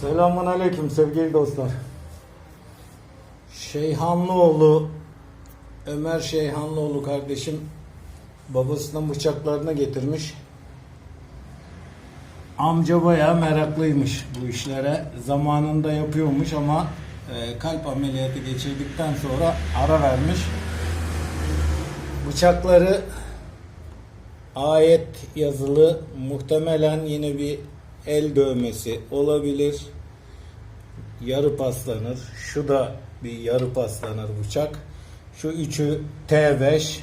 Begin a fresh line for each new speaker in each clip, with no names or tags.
Selamun Aleyküm sevgili dostlar. Şeyhanlıoğlu Ömer Şeyhanlıoğlu kardeşim babasının bıçaklarını getirmiş. Amca bayağı meraklıymış bu işlere. Zamanında yapıyormuş ama e, kalp ameliyatı geçirdikten sonra ara vermiş. Bıçakları ayet yazılı muhtemelen yine bir el dövmesi olabilir. Yarı paslanır. Şu da bir yarı paslanır bıçak. Şu üçü T5.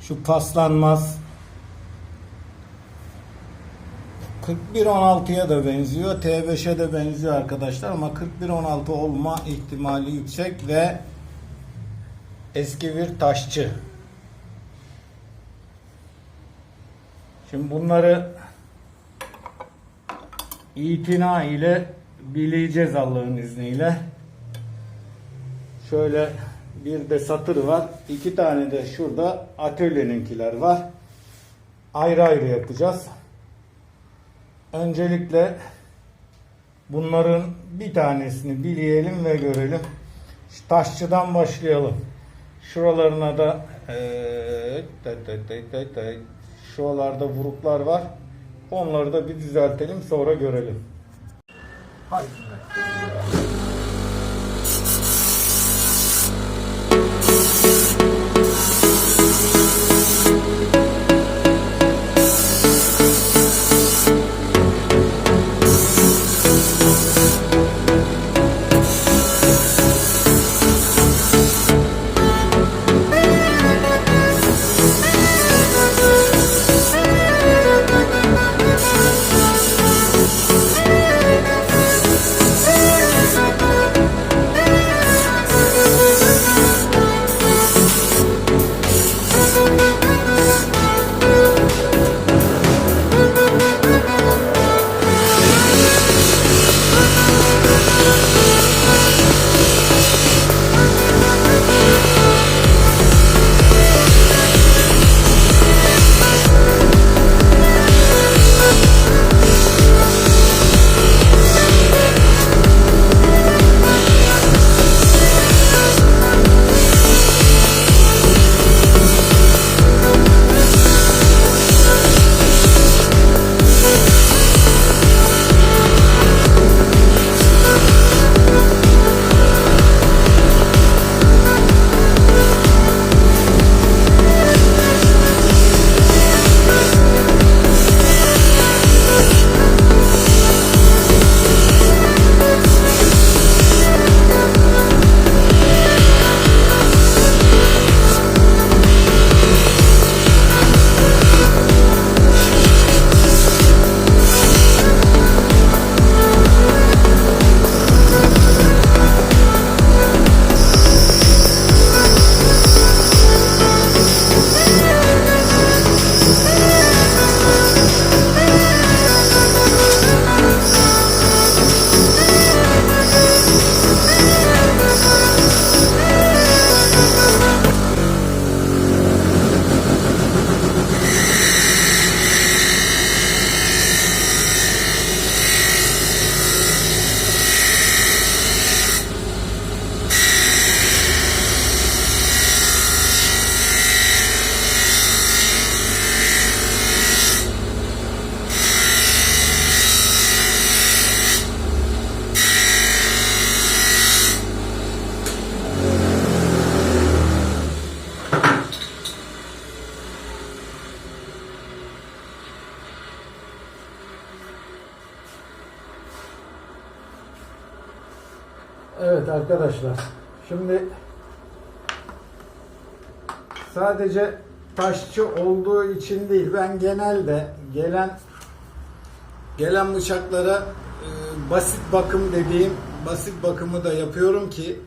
Şu paslanmaz. 41-16'ya da benziyor. T5'e de benziyor arkadaşlar ama 41-16 olma ihtimali yüksek ve eski bir taşçı. Şimdi bunları itina ile bileceğiz Allah'ın izniyle. Şöyle bir de satır var. iki tane de şurada atölyeninkiler var. Ayrı ayrı yapacağız. Öncelikle bunların bir tanesini bileyelim ve görelim. Taşçıdan başlayalım. Şuralarına da tay. şuralarda vuruklar var. Onları da bir düzeltelim sonra görelim. Haydi. Evet arkadaşlar. Şimdi sadece taşçı olduğu için değil ben genelde gelen gelen bıçaklara e, basit bakım dediğim basit bakımı da yapıyorum ki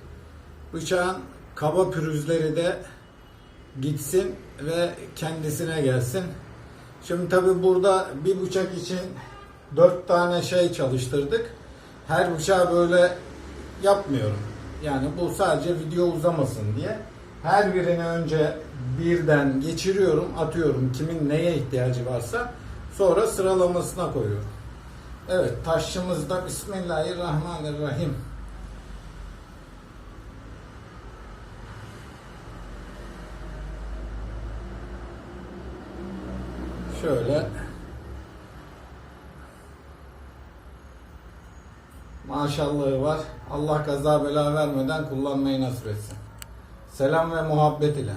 bıçağın kaba pürüzleri de gitsin ve kendisine gelsin. Şimdi tabi burada bir bıçak için dört tane şey çalıştırdık. Her bıçağı böyle yapmıyorum. Yani bu sadece video uzamasın diye. Her birini önce birden geçiriyorum, atıyorum kimin neye ihtiyacı varsa sonra sıralamasına koyuyorum. Evet taşımızda Bismillahirrahmanirrahim. Şöyle maşallahı var. Allah kaza bela vermeden kullanmayı nasip etsin. Selam ve muhabbet ile.